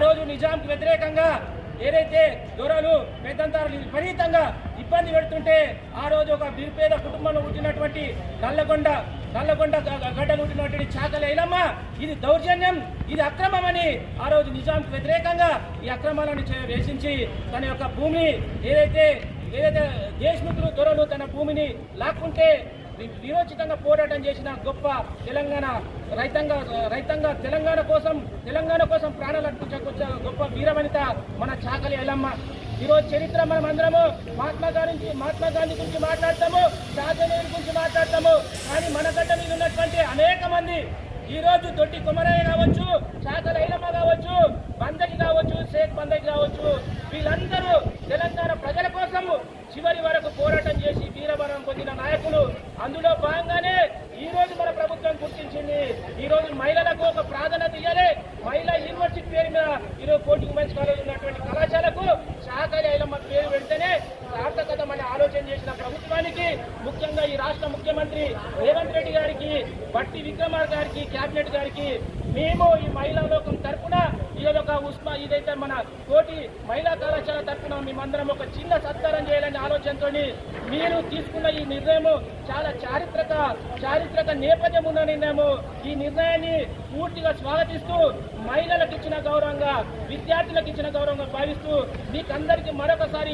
రోజు నిజాంకి వ్యతిరేకంగా ఏదైతే దొరలు పెద్దంతారు విపరీతంగా ఇబ్బంది పెడుతుంటే ఆ రోజు ఒక నిరుపేద కుటుంబంలో పుట్టినటువంటి నల్లగొండ నల్లగొండ గడ్డలు పుట్టినటువంటి చాకలి ఇది దౌర్జన్యం ఇది అక్రమమని ఆ రోజు నిజాంకి వ్యతిరేకంగా ఈ అక్రమాలను చే- వేసించి తన యొక్క భూమిని ఏదైతే ఏదైతే దేశముఖులు దొరలు తన భూమిని లాక్కుంటే నిరోచితంగా పోరాటం చేసిన గొప్ప తెలంగాణ రైతాంగ రైతాంగ తెలంగాణ కోసం తెలంగాణ కోసం ప్రాణాలు అర్పించకొచ్చే గొప్ప వీరవనిత మన చాకలి ఎల్లమ్మ ఈరోజు చరిత్ర మనం అందరము మహాత్మా గాంధీ మహాత్మా గాంధీ గురించి మాట్లాడతాము షాజనేవి గురించి మాట్లాడతాము. కానీ మన గడ్డ మీద ఉన్నటువంటి అనేక మంది ఈ రోజు దొడ్డి కుమరయ్య కావచ్చు చాకలి ఐలమ్మ కావచ్చు బందకి కావచ్చు షేక్ బందకి కావచ్చు వీళ్ళందరూ తెలంగాణ ప్రజల కోసము చివరి వరకు పోరాటం చేసి వీరమరణం పొందిన నాయకులు అందులో భాగంగానే ఈ రోజు మన ప్రభుత్వం గుర్తించింది. ఈ రోజు మహిళలకు ఒక ప్రాధాన్యత ఇవ్వాలి మహిళా యూనివర్సిటీ పేరు మీద ఈరోజు కోటి ఉమెన్స్ కాలేజ్ ఉన్నటువంటి కళాశాలకు సహకారి ఐలమ్మ పేరు పెడితేనే సార్థకత మన ఆలోచన చేసిన ప్రభుత్వానికి ముఖ్యంగా ఈ రాష్ట్ర ముఖ్యమంత్రి రేవంత్ రెడ్డి గారికి బట్టి విక్రమార్ గారికి కేబినెట్ గారికి మేము ఈ మహిళా లోకం తరఫున ఈ యొక్క ఉస్మా ఇదైతే మన కోటి మహిళా కళాశాల తరఫున మేమందరం ఒక చిన్న సత్కారం చేయాలనే ఆలోచనతో మీరు తీసుకున్న ఈ నిర్ణయము చాలా చారిత్రక చారిత్రక నేపథ్యం ఉన్న నిర్ణయము. ఈ నిర్ణయాన్ని పూర్తిగా స్వాగతిస్తూ మహిళలకు ఇచ్చిన గౌరవంగా విద్యార్థులకు ఇచ్చిన గౌరవంగా భావిస్తూ మీకందరికీ మరొకసారి